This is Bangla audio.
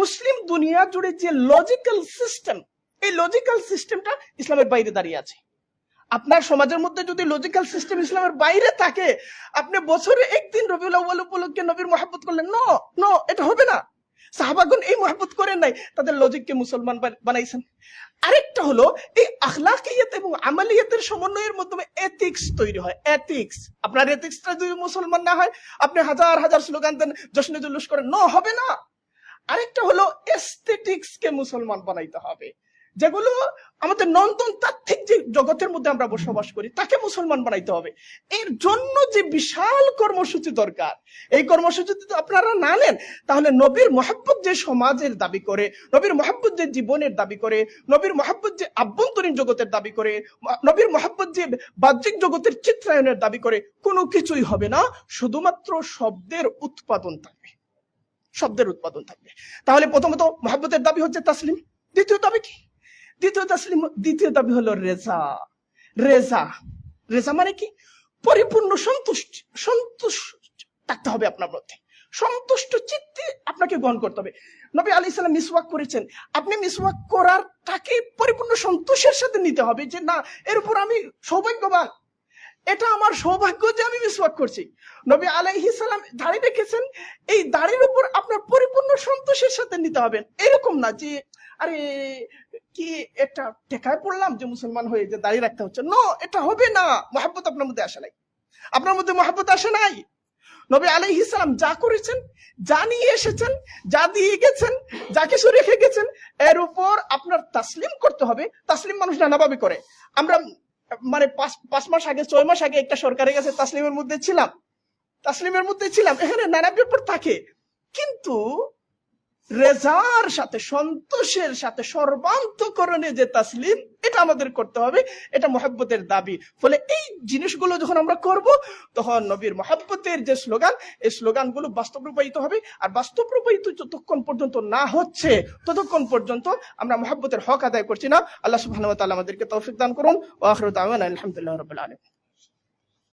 মুসলিম দুনিয়া জুড়ে যে লজিক্যাল সিস্টেম এই লজিক্যাল সিস্টেমটা ইসলামের বাইরে দাঁড়িয়ে আছে। আপনার সমাজের মধ্যে যদি লজিক্যাল সিস্টেম ইসলামের বাইরে থাকে, আপনি বছরে একদিন রবিউল আউ্বাল উপলক্ষে নবীর মহাব্বত করলেন। ন ন এটা হবে না। সাহাবাগুন এই মহাব্বত করেন নাই, তাদের লজিককে মুসলমান বানাইছেন। আরেকটা হলো, এই আখলাকিয়াত এবং আমালিয়াতের সমন্বয়ের মাধ্যমে এথিক্স তৈরি হয়। এথিক্স আপনার এথিক্সটা যদি মুসলমান না হয়, আপনি হাজার হাজার স্লোগান দেন, জশ্নে জুলুস করেন। ন হবে না। আরেকটা হলো এস্থেটিক্স কে মুসলমান বানাইতে হবে। যেগুলো আমাদের নন্দন তাত্ত্বিক যে জগতের মধ্যে আমরা বসবাস করি, তাকে মুসলমান বানাইতে হবে। এর জন্য যে বিশাল কর্মসূচি দরকার, এই কর্মসূচি যদি আপনারা না নেন, তাহলে নবীর মহাব্বত যে সমাজের দাবি করে, নবীর মহাব্বত যে জীবনের দাবি করে, নবীর মহাব্বত যে আভ্যন্তরীণ জগতের দাবি করে, নবীর মহাব্বত যে বাহ্যিক জগতের চিত্রায়নের দাবি করে, কোনো কিছুই হবে না। শুধুমাত্র শব্দের উৎপাদন থাকবে। শব্দের উৎপাদন থাকবে। তাহলে প্রথমত মহাব্বতের দাবি হচ্ছে তাসলিম, দ্বিতীয় দাবি কি? দ্বিতীয় তাসলিম, দ্বিতীয় দাবি হলো রেজা। রেজা রেজা মানে কি? পরিপূর্ণ সন্তুষ্ট সন্তুষ্ট থাকতে হবে আপনার মধ্যে। সন্তুষ্ট চিত্তে আপনাকে গ্রহণ করতে হবে। নবী আলী সাল্লাম মিসওয়াক করেছেন, আপনি মিসওয়াক করার তাকে পরিপূর্ণ সন্তোষের সাথে নিতে হবে যে, না, এর উপর আমি সৌভাগ্যবান। এটা আমার সৌভাগ্য যে আমি মিসওয়াক করছি। নবী আলাইহি সালাম দাড়ি রেখেছেন, এই দাড়ির উপর আপনার পরিপূর্ণ সন্তোষের সাথে নিতে হবে। এরকম না যে, আরে, কি একটা টেকায় পড়লাম যে মুসলমান হয়ে যে দাড়ি রাখতে হচ্ছে। নো, এটা হবে না। মহাব্বত আপনার মধ্যে আসে নাই। আপনার মধ্যে মহাব্বত আসে নাই? নবী আলাইহিস সালাম যা করেছেন, যা নিয়ে এসেছেন, যা দিয়ে গেছেন, যা কিছু রেখে গেছেন, এর উপর আপনার তাসলিম করতে হবে। তাসলিম মানুষ নানাভাবে করে। আমরা মানে পাঁচ পাঁচ মাস আগে, ছয় মাস আগে একটা সরকারের কাছে তাসলিমের মধ্যে ছিলাম। তাসলিমের মধ্যে ছিলাম, এখানে নানা ব্যাপার থাকে। কিন্তু রেজার সাথে, সন্তোষের সাথে সর্বান্তকরণে যে তাসলিম আমাদের করতে হবে, এটা মহাব্বতের দাবি। ফলে এই জিনিসগুলো যখন আমরা করব, তখন নবীর মহাব্বতের যে স্লোগান, এই স্লোগানগুলো বাস্তব রূপায়িত হবে। আর বাস্তব রূপায়িত যতক্ষণ পর্যন্ত না হচ্ছে, ততক্ষণ পর্যন্ত আমরা মহাব্বতের হক আদায় করছি না। আল্লাহ তাআলা আমাদেরকে তৌফিক দান করুন। ওয়া আখিরু দাওয়ানা আলহামদুলিল্লাহ রাব্বিল আলামিন।